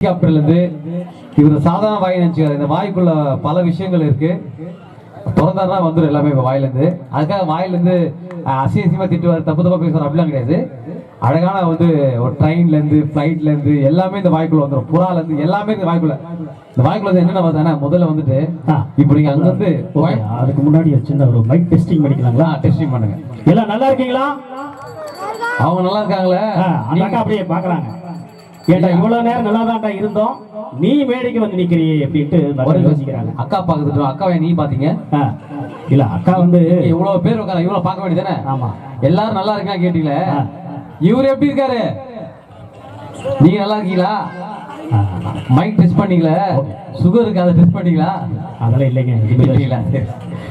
ஹெலிகாப்டர்ல இருந்து இவர் சாதாரண வாய் நினைச்சுக்காரு. இந்த வாய்க்குள்ள பல விஷயங்கள் இருக்கு. திறந்தாருனா வந்துடும் எல்லாமே இப்ப வாயில இருந்து அதுக்காக வாயில இருந்து அஹ், அசிங்க அசிங்கமா திட்டுவார். தப்பு தப்பா பேசுவார். அப்படிலாம் கிடையாது. அழகான வந்து ஒரு ட்ரெயின்ல இருந்து ஃபிளைட்ல இருந்து எல்லாமே இந்த வாய்க்குள்ள வந்துடும் புறால இருந்து எல்லாமே இந்த வாய்க்குள்ள. இந்த வாய்க்குள்ள என்னென்ன பார்த்தா முதல்ல வந்துட்டு. இப்போ நீங்க அங்க வந்து ஓகே, அதுக்கு முன்னாடி சின்ன ஒரு மைக் டெஸ்டிங் பண்ணிக்கலாங்களா? டெஸ்டிங் பண்ணுங்க. எல்லாம் நல்லா இருக்கீங்களா? அவங்க நல்லா இருக்காங்களே. அப்படியே பாக்குறாங்க. ஏண்டா இவ்வளவு நேரம் நல்லா தான்டா இருந்தோம். நீ மேடைக்கு வந்து நிக்கிறியே அப்படின்ட்டு யோசிக்கிறாங்க. அக்கா பாக்குறது அக்காவை நீ பாத்தீங்க? இல்ல அக்கா வந்து இவ்வளவு பேர் உட்கார இவ்வளவு பார்க்க வேண்டியதானே ஆமா. எல்லாரும் நல்லா இருக்கா கேட்டீங்களே. இவர் எப்படி இருக்காரு? நீங்க நல்லா இருக்கீங்களா? மைக் டெஸ்ட் பண்ணீங்களா? சுகர் இருக்கு? அதை டெஸ்ட் பண்ணீங்களா? அதெல்லாம் இல்லைங்க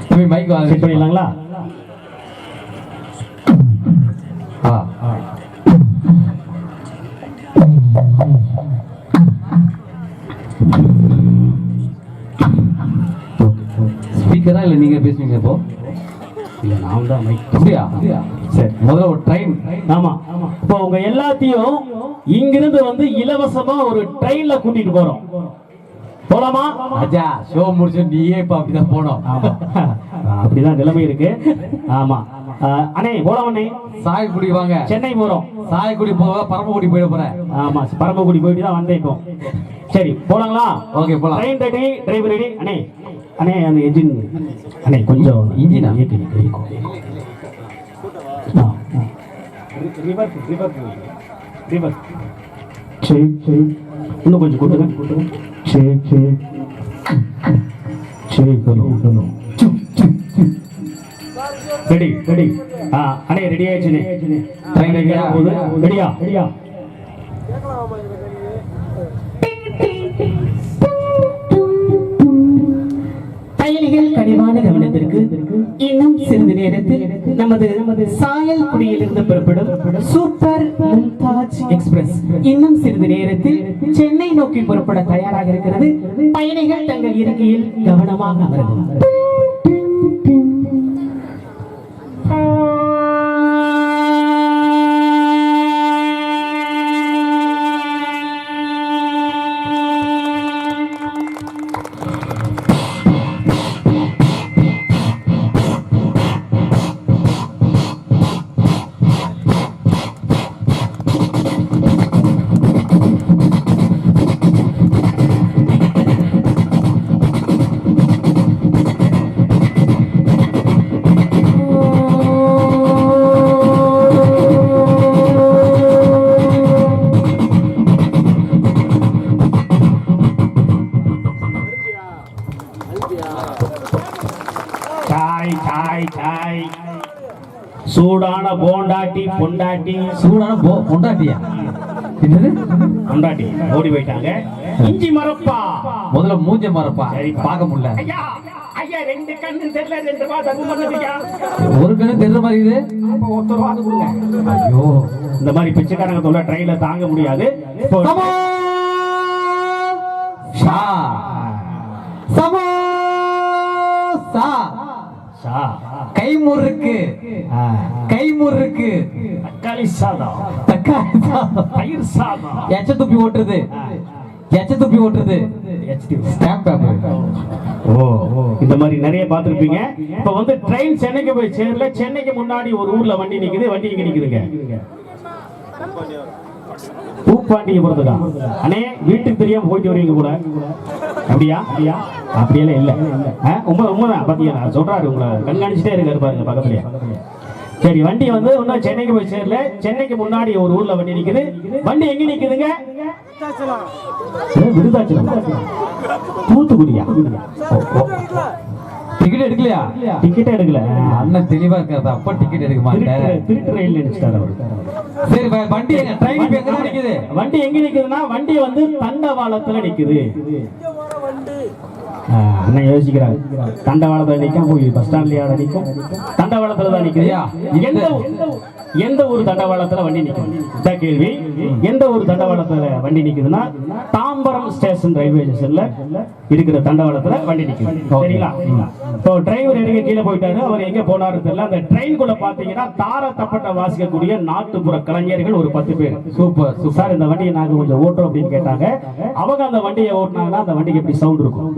தம்பி மைக் செட் பண்ணிடலாங்களா? ஸ்பீக்கரா இல்ல நீங்க பேசுவீங்க இப்போ? இல்ல நான் தான் மைக் அப்படியா? சரி முதல்ல ஒரு ட்ரெயின் ஆமா. இப்போ உங்க எல்லாத்தையும் இங்கிருந்து வந்து இலவசமா ஒரு ட்ரெயின்ல கூட்டிட்டு போறோம். போலாமா? ராஜா ஷோ முடிச்சு நீயே இப்ப அப்படிதான் போனோம் அப்படிதான் நிலைமை இருக்கு. ஆமா. ஆ, அண்ணே போலாம் அண்ணே. சாயக்குடி வாங்க. சென்னை போறோம். சாயக்குடி போக பரமக்குடி போயிட போறேன். ஆமா பரமக்குடி போயிட்டு தான் வந்தேன் இப்போ. சரி போலாங்களா? ஓகே போலாம். ட்ரெயின் ரெடி டிரைவர் ரெடி அண்ணே அண்ணே அந்த என்ஜின் அண்ணே கொஞ்சம் இன்ஜினா? ஏத்தி வைக்கும். ஆ, ஆ. ரிவர்ஸ் ரிவர்ஸ் ரிவர்ஸ் சரி சரி. இன்னும் கொஞ்சம் கூட்டுங்க. சரி சரி. சரி சொல்லுங்க சொல்லுங்க ரெடி ரெடி ஆ அண்ணே ரெடி ஆயிடுச்சுண்ணே. ட்ரெயின் ரெடியா போகுது ரெடியா ரெடியா பயணிகள் கனிவான கவனத்திற்கு இன்னும் சிறிது நேரத்தில் நமது சாயல் குடியிலிருந்து புறப்படும் சூப்பர் மும்தாஜ் எக்ஸ்பிரஸ். இன்னும் சிறிது நேரத்தில் சென்னை நோக்கி புறப்பட தயாராக இருக்கிறது. பயணிகள் தங்கள் இருக்கையில் கவனமாக அமரவும். Thank you. சாய் சாய் சாய் சூடான போண்டாட்டி பொண்டாட்டி. சூடான போ பொண்டாட்டியா? என்னது? பொண்டாட்டி. ஓடி போயிட்டாங்க. இஞ்சி மரப்பா. முதல்ல மூஞ்ச மறப்பா சரிப்பா. பார்க்க முடியல. ஐயா ஐயா ரெண்டு கண்ணு தெரியல ரெண்டு ரூபா தப்பு பண்ணதுக்கா ஒரு கண்ணு தெரிஞ்ச மாதிரி இது. அப்ப ஒருத்தர் ரூபா கொடுங்க. ஐயோ. இந்த மாதிரி பிச்சைக்காரங்க தொல்லை ட்ரெயின்ல தாங்க முடியாது. ஷா. சா. கை முறுக்கு ஆ. கை முறுக்கு தக்காளி சாதம். தக்காளி சாதம். தயிர் சாதம். எச்ச துப்பி ஓட்டுறது. எச்ச துப்பி ஓட்டுறது. ஸ்டாம்ப் பேப்பர் ஓ இந்த மாதிரி நிறைய பார்த்திருப்பீங்க. இப்ப வந்து ட்ரெயின் சென்னைக்கு போய் சேரல. சென்னைக்கு முன்னாடி ஒரு ஊர்ல வண்டி நிக்குது. வண்டி இங்க நிக்குதுங்க. பூப்பாண்டியபுரத்துக்கா? அண்ணே வீட்டுக்கு தெரியாம போயிட்டு வருவீங்க கூட. அப்படியா? அப்படியா? அப்படியெல்லாம் இல்ல. உண்மை உண்மைதான். பாத்தீங்களா சொல்றாரு உங்களை கண்காணிச்சுட்டே இருக்காரு பாருங்க பக்கத்துலயே சரி வண்டி வந்து இன்னும் சென்னைக்கு போய் சேரல. சென்னைக்கு முன்னாடி ஒரு ஊர்ல வண்டி நிக்குது. வண்டி எங்க நிக்குதுங்க? விருதாச்சலம் தூத்துக்குடியா. டிக்கெட் எடுக்கலையா? டிக்கெட்டே எடுக்கல. அண்ணன் தெளிவா இருக்காது அப்ப டிக்கெட் எடுக்க மாட்டேன் திருட்டு ரயில் நினைச்சிட்டாரு அவரு. சரி வண்டி எங்க ட்ரெயின் எங்க நிக்குது. வண்டி எங்க நிக்குதுன்னா வண்டி வந்து தண்டவாளத்துல நிக்குது. அண்ணன் யோசிக்கிறாரு. தண்டவாளத்துல நிக்கும் போய் பஸ் ஸ்டாண்ட்லயா நிக்கும். தண்டவாளத்துல தான் எந்த ஊ- எந்த ஒரு தண்டவாளத்துல வண்டி இந்த கேள்வி. எந்த ஒரு தண்டவாளத்துல வண்டி நிக்குதுன்னா தாம்பரம் ஸ்டேஷன் ரயில்வே ஸ்டேஷன்ல இருக்கிற தண்டவாளத்துல வண்டி நிக்குது. சரிங்களா? இப்போ டிரைவர் எங்க கீழே போயிட்டாரு? அவர் எங்க போனாரு தெரியல. அந்த ட்ரெயின்குள்ள பாத்தீங்கன்னா தார தப்பட்ட வாசிக்கக்கூடிய நாட்டுப்புற கலைஞர்கள் ஒரு பத்து பேர். Super super. சார் இந்த வண்டியை நாங்க கொஞ்சம் ஓட்டுறோம் அப்படின்னு கேட்டாங்க. அவங்க அந்த வண்டியை ஓட்டினாங்கன்னா அந்த வண்டிக்கு எப்படி சவுண்ட் இருக்கும்?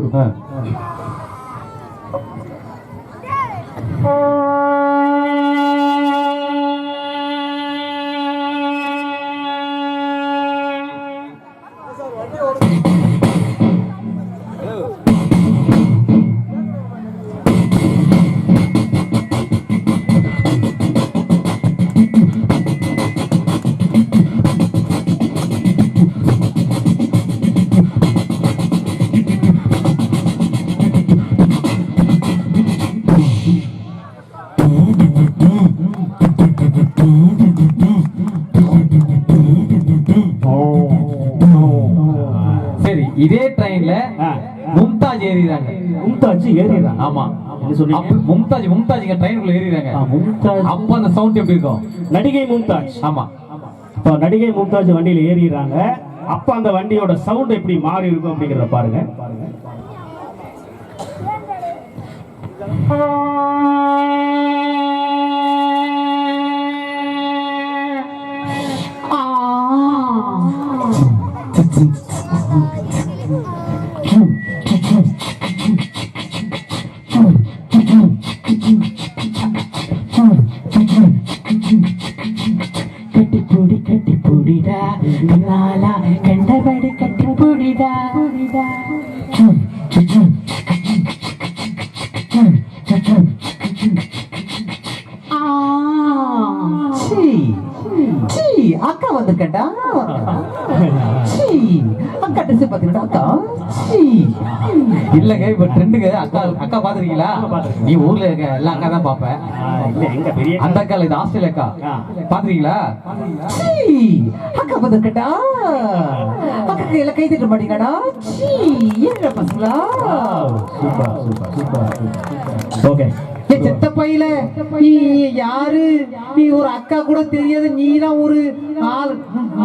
மும்தாஜ் ஏறிடுறாங்க ஆமா. மும்தாஜ் மும்தாஜ் ட்ரெயினுக்குள்ள ஏறிறாங்க ஆ, மும்தாஜ். அப்ப அந்த சவுண்ட் எப்படி இருக்கும்? நடிகை மும்தாஜ். ஆமா. இப்போ நடிகை மும்தாஜ் வண்டியில ஏறிடுறாங்க. அப்ப அந்த வண்டியோட சவுண்ட் எப்படி மாறி இருக்கும் அப்படிங்கறத பாருங்க. கட்டிப்பூடி அக்கா வந்திருக்கடா சீ அக்கா ட்ரெஸ் பாத்தீங்களா அக்கா? சீ இல்லங்க இப்ப ட்ரெண்டுங்க அக்கா அக்கா பாத்துருக்கீங்களா? பாத்திருக்கேன். நீ ஊர்ல இருக்க எல்லா அக்கா தான் பாப்ப. ஆ, இல்ல எங்க பெரிய அந்த அக்கா இல்ல, இது ஆஸ்திரேலியா அக்கா. ஆ. பாத்துருக்கீங்களா? சீ அக்கா வந்திருக்கடா அக்கா கையில கை தட்ட மாட்டீங்கடா சீ என்ன பசங்களா? Super super super. ஓகே. செத்த பையில நீ யாரு? நீ ஒரு அக்கா கூட தெரியாது நீதான் ஒரு ஆள்.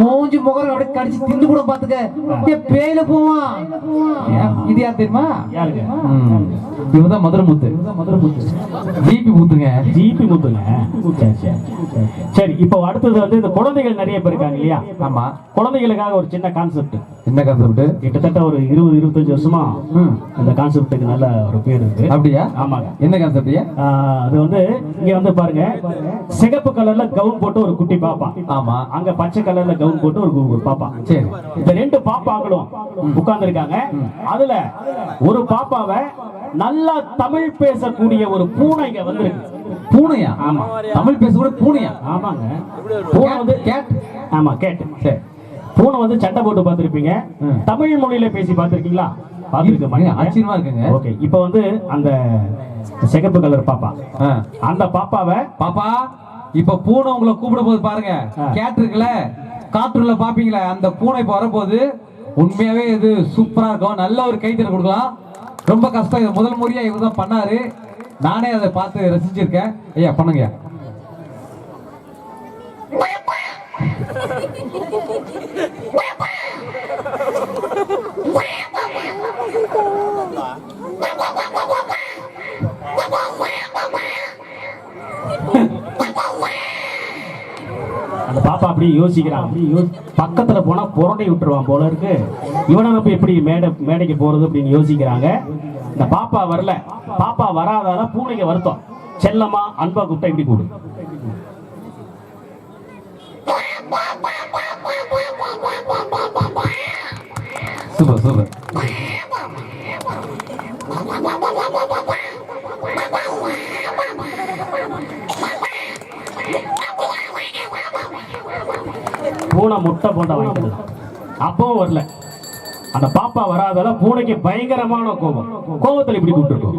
மோஞ்சு முகம் அப்படியே கடிச்சு தின்னு கூட பாத்துக்க. பேயில போவான் இது யார் தெரியுமா. இவதான் மதுரை முத்து மதுரை முத்து ஜிபி முத்துங்க. ஜிபி முத்துங்க. சரி இப்போ அடுத்தது வந்து இந்த குழந்தைகள் நிறைய பேர் இருக்காங்க இல்லையா? ஆமா. குழந்தைகளுக்காக ஒரு சின்ன கான்செப்ட் என்ன கான்செப்ட் கிட்டத்தட்ட ஒரு இருபது இருபத்தஞ்சு வருஷமா ம். இந்த கான்செப்டுக்கு நல்ல ஒரு பேர் இருக்கு. அப்படியா? ஆமாங்க. என்ன கான்செப்ட் அது வந்து இங்க வந்து பாருங்க சிகப்பு கலர்ல கவுன் போட்டு ஒரு குட்டி பாப்பா. ஆமா. அங்க பச்சை கலர்ல கவுன் போட்டு ஒரு பாப்பா. சரி. இந்த ரெண்டு பாப்பாக்களும் உட்கார்ந்து இருக்காங்க அதுல ஒரு பாப்பாவை நல்லா தமிழ் பேசக்கூடிய ஒரு பூனை இங்க வந்திருக்கு. பூனையா? ஆமா. தமிழ் பேச கூட பூனையா? ஆமாங்க. பூனை வந்து கேட் ஆமா கேட்டு சரி. பூனை வந்து சண்டை போட்டு பார்த்திருப்பீங்க. தமிழ் மொழியில பேசி பார்த்திருக்கீங்களா? பார்த்திருக்க ஏங்க, ஆச்சரியமா இருக்குங்க. ஓகே இப்போ வந்து அந்த சிகப்பு கலர் பாப்பா. அந்த பாப்பாவை பாப்பா இப்ப பூனை உங்களை கூப்பிடும் போது பாருங்க. ஆ. கேட் இருக்குல்ல காற்றுல பாப்பீங்களா அந்த பூனை இப்ப வரப்போகுது. உண்மையாவே இது சூப்பரா இருக்கும். நல்ல ஒரு கைத்தறி கொடுக்கலாம். ரொம்ப கஷ்டம். இது முதல் முறையா இவர் தான் பண்ணாரு. நானே அதை பார்த்து ரசிச்சிருக்கேன். ஐயா பண்ணுங்க அந்த பாப்பா அப்படியே யோசிக்கிறான். அப்படியே யோ- பக்கத்துல போனா புரண்டை விட்டுருவான் போல இருக்கு. இவனை நம்ம எப்படி மேடை மேடைக்கு போறது அப்படின்னு யோசிக்கிறாங்க. இந்த பாப்பா வரல. பாப்பா வராதால பூனைக்கு வருத்தம். செல்லமா அன்பா கூப்பிட்டா இப்படி கூடு. Super super. பூனை முட்டை போட்ட வாங்கிட்டு அப்பவும் வரல. அந்த பாப்பா வராதால பூனைக்கு பயங்கரமான கோபம். கோபத்தில் இப்படி கூப்பிட்டுருக்கோம்.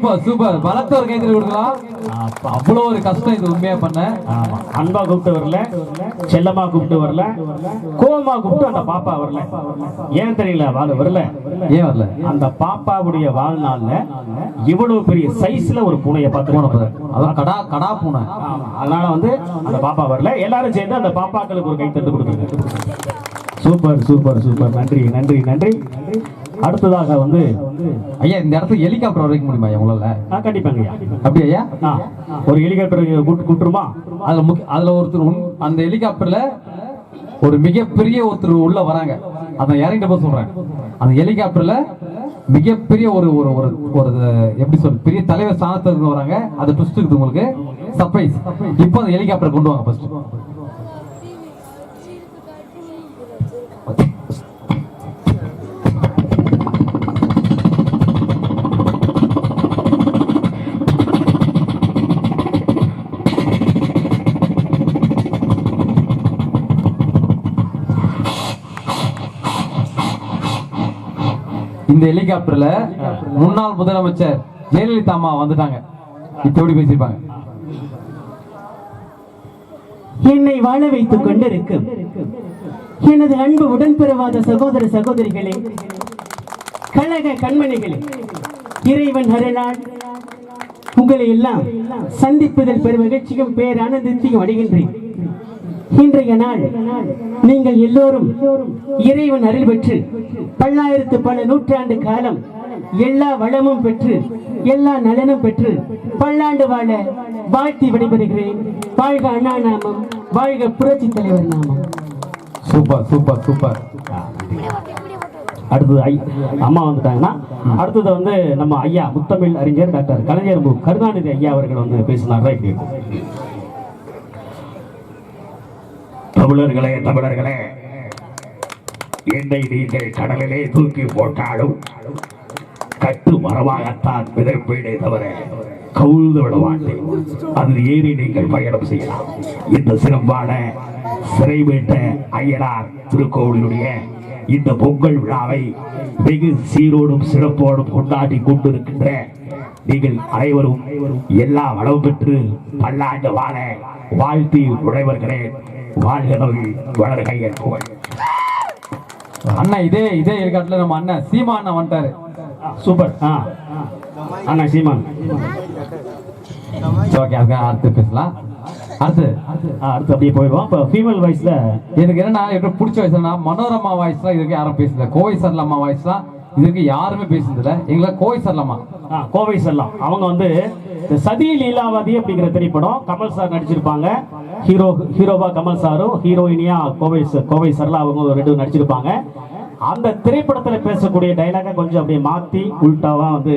Super super. பலத்த ஒரு கைத்தறி கொடுக்கலாம். அவ்வளவு ஒரு கஷ்டம் இது உண்மையா பண்ண. ஆமா. அன்பா கூப்பிட்டு வரல. செல்லமா கூப்பிட்டு வரல. கோவமா கூப்பிட்டு அந்த பாப்பா வரல. ஏன் தெரியல வாழ வரல? ஏன் வரல? அந்த பாப்பாவுடைய வாழ்நாள்ல இவ்வளவு பெரிய சைஸ்ல ஒரு பூனையை பூனை பார்த்து பாரு. அதான் கடா கடா பூனை. அதனால வந்து அந்த பாப்பா வரல. எல்லாரும் சேர்ந்து அந்த பாப்பாக்களுக்கு ஒரு கைத்தட்டு கொடுக்குங்க சூப்பர் சூப்பர் சூப்பர். நன்றி நன்றி நன்றி. அடுத்ததாக வந்து ஐயா இந்த இடத்துக்கு ஹெலிகாப்டர் வரைக்கும் முடியுமா உங்களால? கண்டிப்பாங்க அப்படியா ஐயா? ஒரு ஹெலிகாப்டர் கூட்டு கூட்டுருமா? அதுல முக்கிய அதுல ஒருத்தர் அந்த ஹெலிகாப்டர்ல ஒரு மிகப்பெரிய ஒருத்தர் உள்ள வராங்க. அதை இறங்கிட்ட போது சொல்றேன். அந்த ஹெலிகாப்டர்ல மிகப்பெரிய ஒரு ஒரு ஒரு ஒரு எப்படி சொல் பெரிய தலைவர் ஸ்தானத்துல இருந்து வராங்க. அது ட்விஸ்ட் இருக்குது உங்களுக்கு. சர்ப்ரைஸ் இப்போ அந்த ஹெலிகாப்டர் கொண்டு வாங்க ஃபர்ஸ்ட் இந்த ஹெலிகாப்டர்ல முன்னாள் முதலமைச்சர் ஜெயலலிதா அம்மா வந்துட்டாங்க. இப்ப எப்படி பேசியிருப்பாங்க? என்னை வாழ வைத்துக் கொண்டிருக்கும் எனது அன்பு உடன்பிறவாத சகோதர சகோதரிகளே கழக கண்மணிகளே இறைவன் அருளால் உங்களை எல்லாம் சந்திப்பதில் பெரும் மகிழ்ச்சியும் பேர் ஆனந்தத்தையும் அடைகின்றேன். இன்றைய நாள் நீங்கள் எல்லோரும் இறைவன் அருள் பெற்று பல்லாயிரத்து பல நூற்றாண்டு காலம் எல்லா வளமும் பெற்று எல்லா நலனும் பெற்று பல்லாண்டு வாழ வாழ்த்தி விடைபெறுகிறேன். வாழ்க அண்ணா நாமம் வாழ்க புரட்சி தலைவர் நாமம். Super super super. அடுத்தது ஐ அம்மா வந்துட்டாங்கன்னா அடுத்தது வந்து நம்ம ஐயா முத்தமிழ் அறிஞர் டாக்டர் கலைஞர் மு. கருணாநிதி ஐயா அவர்கள் வந்து பேசினார். இப்படி தமிழர்களே தமிழர்களே. என்னை நீங்கள் கடலிலே தூக்கி போட்டாலும் கட்டு மரமாகத்தான் விதைப்பீடே தவிர கவுழ்ந்து விட மாட்டேன். அதில் ஏறி நீங்கள் பயணம் செய்யலாம். இந்த சிறப்பான சிறை மீட்ட ஐயனார் திருக்கோவிலுடைய இந்த பொங்கல் விழாவை வெகு சீரோடும் சிறப்போடும் கொண்டாடி கொண்டிருக்கின்ற நீங்கள் அனைவரும் எல்லா வளம் பெற்று பல்லாண்டு வாழ வாழ்த்தி உழைவர்களேன் அண்ணா இதே இதே ஹெலிகாப்டர்ல நம்ம அண்ணன் சீமா அண்ணா வந்துட்டாரு. சூப்பர் ஆ. அண்ணா சீமான். ஓகே அதுக்காக அடுத்து பேசலாம். அடுத்து அடுத்து அப்படியே போயிடுவோம். இப்போ ஃபீமேல் வாய்ஸில் எனக்கு என்னன்னா எனக்கு பிடிச்ச வயசுனா மனோரமா வாய்ஸ்லாம் இதுக்கு யாரும் பேசல. கோவை சரலம்மா வாய்ஸ்லாம் இதுக்கு யாருமே பேசுனதில்ல. எங்களை கோவை சரலம்மா கோவை செல்லம் அவங்க வந்து சதி லீலாவதி அப்படிங்கிற திரைப்படம் கமல் சார் நடிச்சிருப்பாங்க. ஹீரோ ஹீரோவா கமல் சாரும் ஹீரோயினியா கோவை கோவை சரளா அவங்க ரெண்டு நடிச்சிருப்பாங்க. அந்த திரைப்படத்தில் பேசக்கூடிய டைலாக கொஞ்சம் அப்படியே மாற்றி உள்டாவாக வந்து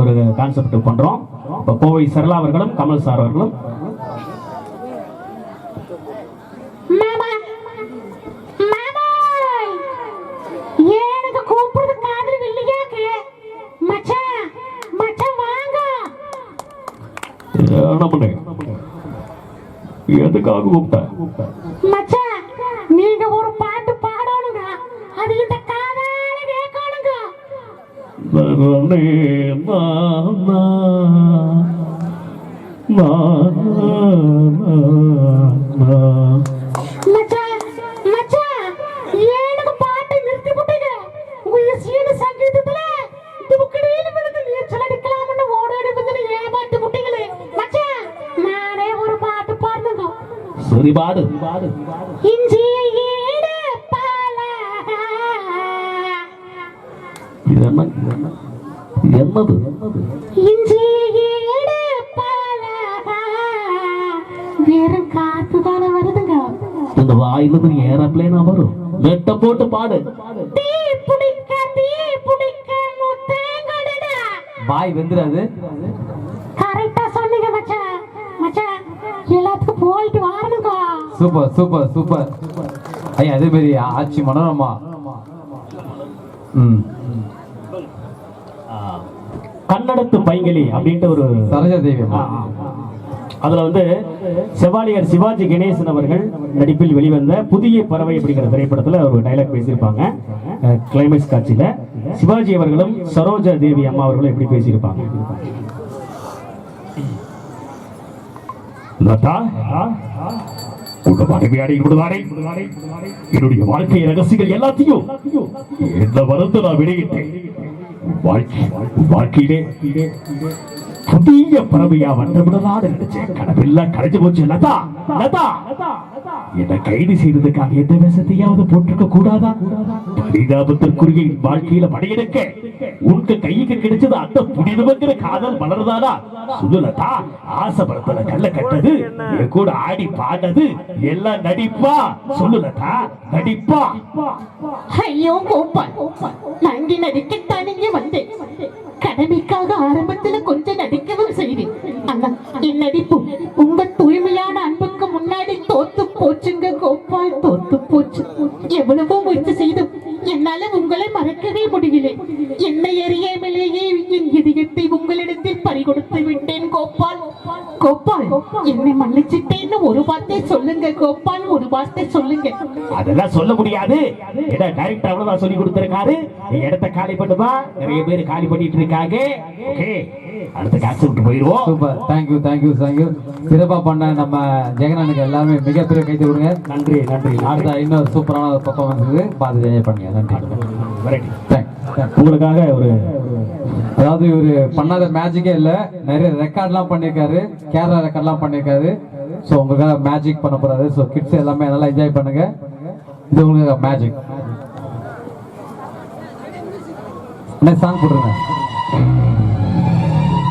ஒரு கான்செப்ட் பண்ணுறோம் இப்போ கோவை சரளா அவர்களும் கமல் சார் அவர்களும் மாமா மாமா எனக்கு கூப்பிடுறது காதல் இல்லையாக்கு மச்சான் மச்சான் வாங்க நம்மளே எதுக்காக கூப்பிட்ட? மச்சான் நீங்க ஒரு பாட்டு பாடணுங்க. அது இந்த காதால கேட்கணுங்க. நரனே நானா, நானா. மச்சான் ஈடு பாலா. வெறும் காத்து தானே வருதுங்க. இந்த வாயில இருந்து ஏரோப்ளேனா வரும் வெட்ட போட்டு பாடு. தீ பிடிக்க தீ பிடிக்க வாய் வெந்துடாது. Super super super. ஐயா அதே மாதிரி ஆட்சி மனோரமா. ம். கண்ணடத்து பைங்கிலி அப்படின்ட்டு ஒரு சரோஜா தேவி அதுல வந்து செவாலியர் சிவாஜி கணேசன் அவர்கள் நடிப்பில் வெளிவந்த புதிய பறவை அப்படிங்கிற திரைப்படத்துல ஒரு டைலாக் பேசியிருப்பாங்க. கிளைமேக்ஸ் காட்சியில. சிவாஜி அவர்களும் சரோஜா தேவி அம்மா அவர்களும் எப்படி பேசியிருப்பாங்க? லதா? உங்க மனைவியாரை விடுவாரே என்னுடைய வாழ்க்கை ரகசியங்கள் எல்லாத்தையும் எந்த மருந்து நான் வெளியிட்டேன். வாழ்க்கை வாழ்க்கையிலே புதிய பறவையா வந்துவிடலான்னு நினைச்சேன். கனவெல்லாம் கரைஞ்சு போச்சு. லதா லதா. என்னை கைது செய்ததுக்காக எந்த விஷத்தையாவது போட்டிருக்க கூடாதா? பரிதாபத்திற்குரிய வாழ்க்கையில படையெடுக்க உனக்கு கைக்கு கிடைச்சது அந்த புனிதமங்கிற காதல் வளருதானா? சுதுலதா ஆசைப்படத்துல கல்ல கட்டது என் கூட ஆடி பாடது எல்லாம் நடிப்பா. சொல்லுலதா நடிப்பா. ஐயோ கோபால். நங்கி நடிக்கத்தான் இங்கே வந்தேன். கடமைக்காக ஆரம்பத்துல கொஞ்சம் நடிக்கவும் செய்வேன். ஆனா என் நடிப்பு உங்க தூய்மையான அன்புக்கு முன்னாடி தோத்து போச்சுங்க கோபால் தோத்து போச்சு. எவ்வளவோ முயற்சி செய்தும் என்னால உங்களை மறக்கவே முடியல. என்னை அறியாமலேயே என் இதயத்தை உங்களிடத்தில் பறிகொடுத்து விட்டேன் கோபால் என்னை மன்னிச்சிட்டேன்னு ஒரு வார்த்தை சொல்லுங்க கோபால் ஒரு வார்த்தை சொல்லுங்க. அதெல்லாம் சொல்ல முடியாது. ஏன்னா டைரக்டர் அவ்வளவுதான் சொல்லி கொடுத்திருக்காரு. நீ இடத்த காலி பண்ணுமா நிறைய பேர் காலி பண்ணிட்டு இருக்காங்க. ஓகே. அடுத்த காசு விட்டு போயிருவோம் சூப்பர். தேங்க்யூ தேங்க்யூ தேங்க்யூ சிறப்பா பண்ண நம்ம ஜெகனனுக்கு எல்லாமே மிகப்பெரிய கைது கொடுங்க. நன்றி நன்றி அடுத்த இன்னொரு சூப்பரான பர்ஃபார்மன்ஸ் பார்த்து என்ஜாய் பண்ணுங்க நன்றி. உங்களுக்காக ஒரு அதாவது இவர் பண்ணாத மேஜிக்கே இல்லை. நிறைய ரெக்கார்ட்லாம் பண்ணியிருக்காரு கேரளா ரெக்கார்ட்லாம் பண்ணியிருக்காரு ஸோ உங்களுக்காக மேஜிக் பண்ண போகிறாரு ஸோ கிட்ஸ் எல்லாமே நல்லா என்ஜாய் பண்ணுங்க. இது உங்களுக்கு மேஜிக் சாங் போட்டுருங்க.